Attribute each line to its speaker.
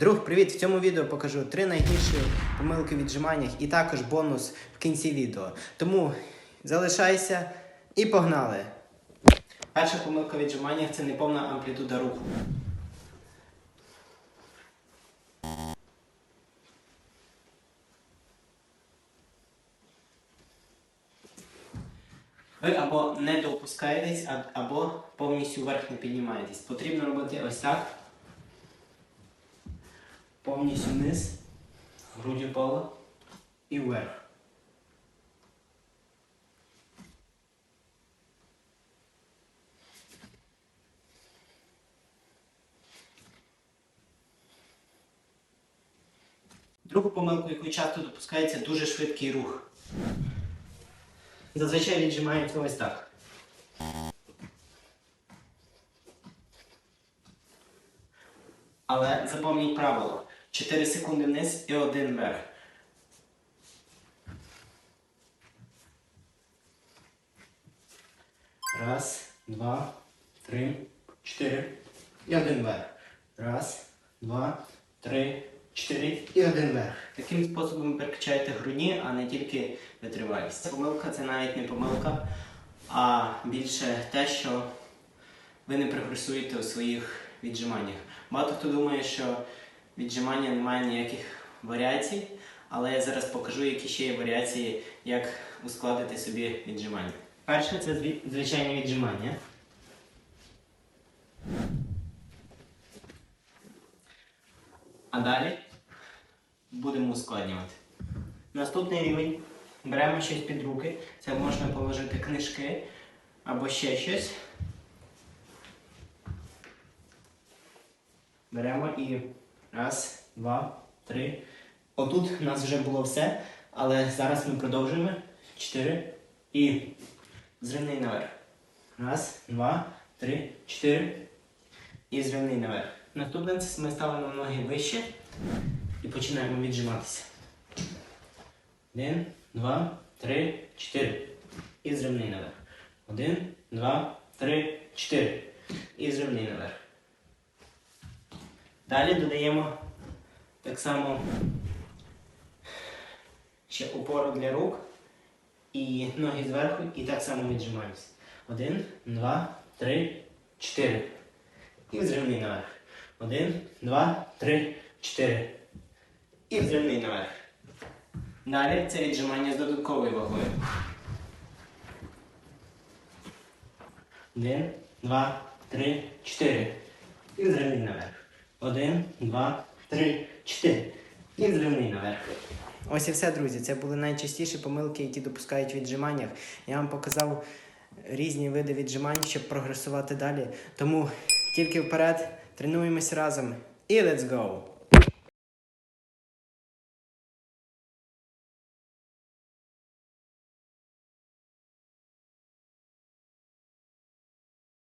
Speaker 1: Друг, привіт! В цьому відео покажу три найгірші помилки в віджиманнях і також бонус в кінці відео. Тому залишайся і погнали! Перша помилка в віджиманнях це неповна амплітуда руху. Ви або не доопускаєтесь, а- або повністю вверх не піднімаєтесь. Потрібно робити ось так. Повністю вниз, груді пола і вверх. Другу помилку, яку часто допускається, дуже швидкий рух. Зазвичай віджимається ось так. Але запам'ятайте правило. 4 секунди вниз і 1 вверх. Раз, два, три, чотири. І один вверх. Раз, два, три, чотири і один вверх. Таким способом ви перекачаєте грудні, а не тільки витривалість. Помилка це навіть не помилка, а більше те, що ви не прогресуєте у своїх віджиманнях. Багато хто думає, що віджимання не має ніяких варіацій, але я зараз покажу, які ще є варіації, як ускладити собі віджимання. Перше це звичайне віджимання. А далі будемо ускладнювати. Наступний рівень. Беремо щось під руки. Це можна положити книжки або ще щось. Беремо і раз, два, три. Отут у нас вже було все, але зараз ми продовжуємо. Чотири. І зривний наверх. Раз, два, три, чотири. І зривний наверх. Наступне ми ставимо ноги вище і починаємо віджиматися. Один, два, три, чотири. І зривний наверх. Один, два, три, чотири. І зривний наверх. Далі додаємо так само ще опору для рук і ноги зверху, і так само віджимаємося. Один, два, три, чотири. І взривний наверх. Один, два, три, чотири. І взривний наверх. Далі це віджимання з додатковою вагою. Один, два, три, чотири. І взривний наверх. Один, два, три, чотири. І зривний наверх. Ось і все, друзі. Це були найчастіші помилки, які допускають в віджиманнях. Я вам показав різні види віджимань, щоб прогресувати далі. Тому тільки вперед, тренуємось разом і let's go!